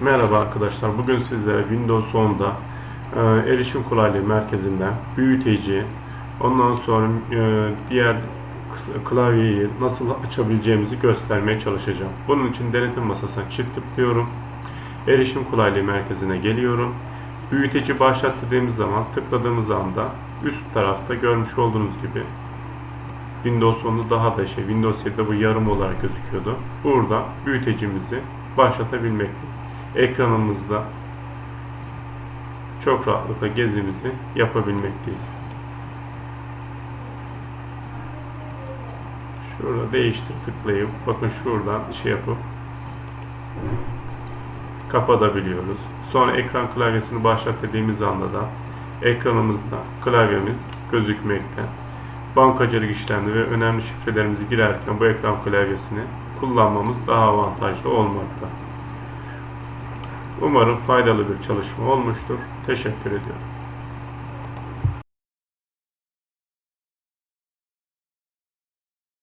Merhaba arkadaşlar. Bugün sizlere Windows 10'da e, erişim kolaylığı merkezinden büyüteci, ondan sonra e, diğer klavyeyi nasıl açabileceğimizi göstermeye çalışacağım. Bunun için denetim masasına çift tıklıyorum. Erişim kolaylığı merkezine geliyorum. Büyüteci başlat dediğimiz zaman tıkladığımız anda üst tarafta görmüş olduğunuz gibi Windows 10'da daha da şey, Windows 7'de bu yarım olarak gözüküyordu. Burada büyütecimizi başlatabilmekteyiz. Ekranımızda çok rahatlıkla gezimizi yapabilmekteyiz. Şurada değiştir tıklayıp bakın şuradan şey yapıp kapatabiliyoruz. Sonra ekran klavyesini başlat dediğimiz anda da ekranımızda klavyemiz gözükmekte. Bankacılık işlemleri ve önemli şifrelerimizi girerken bu ekran klavyesini kullanmamız daha avantajlı olmakta. Umarım faydalı bir çalışma olmuştur. Teşekkür ediyorum.